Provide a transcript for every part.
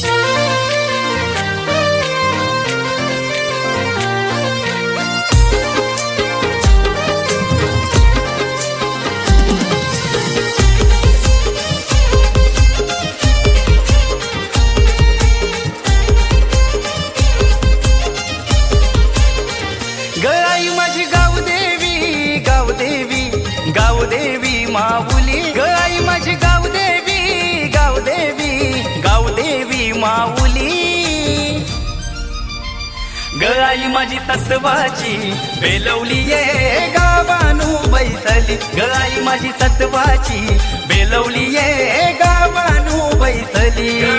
गळाई माऊली. गळाई माझी सत्वाची बेलवली ये गावानू बैसली. गळाई माझी सत्वाची बेलवली ये गावानू बैसली.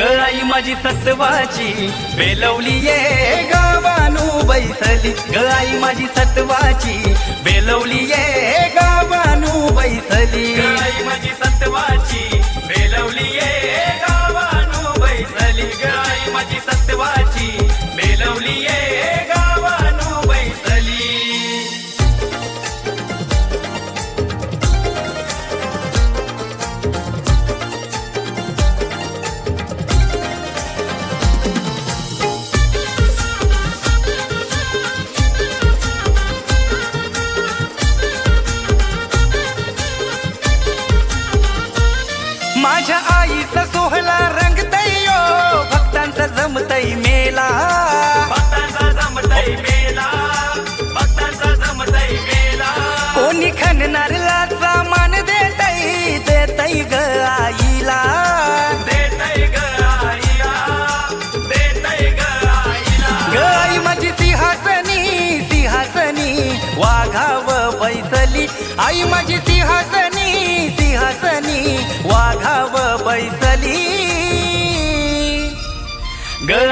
गळाई माझी सत्वाची बेलवली ये गावानू बैसली. गळाई माझी सत्वाची बेलवली ये गावानू माझ्या आईचा सोहळा रंगतय यो. भक्तांचा जमतय मेला. कोणी खणणार लाचा मान देतय देतय ग आईला. देतय ग आईला. देतय ग आईला. ग आई माझी सिंहासनी सिंहासनी वाघाव बैसली. आई माझी सिंहासनी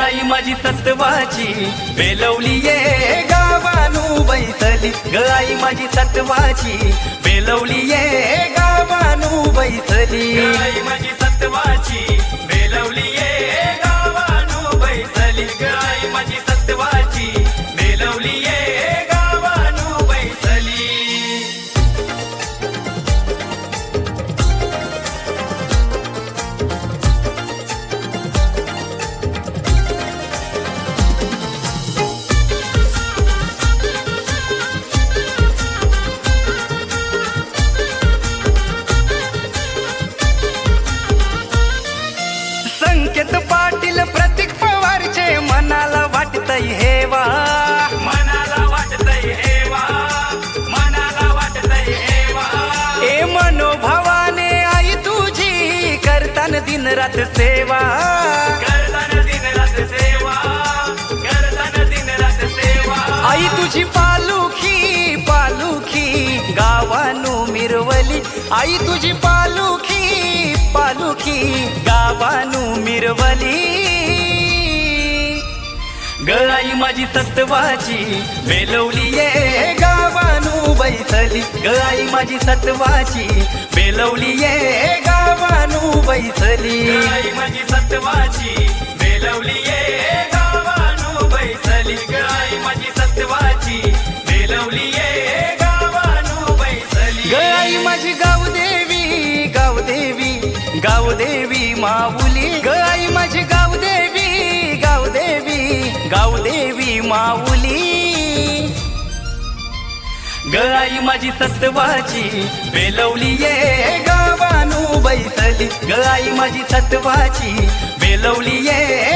आई माझी सत्वाची. बेलवली ये गावानू बैसली. आई माझी सत्वाची. बेलवली वाटतय हेवा मनाला वाटतय हेवा मनाला वाटतय हेवा ए मनोभावाने आई तुझी करतान दिन रात सेवा. करतान दिन रात सेवा. करतान दिन रात सेवा. आई तुझी पालुखी पालुखी गावानू मिरवली. आई तुझी पालुखी पालुखी गावानू मिरवली. गळाई माझी सत्वाची बेलवली ये. गावानू बैसली. गळाई माझी सत्वाची बेलवली ये. गावानू बैसली. गळाई माझी सत्वाची बेलवली ये. गावानू बैसली. गळाई माझी सत्वाची बेलवली ये. गावानू बैसली. गळाई माझी गावदेवी गावदेवी गावदेवी माऊली गावदेवी माऊली. गळाई माझी सत्वाची बेलवली ये गावानू बैसली. गळाई माझी सत्वाची बेलवली ये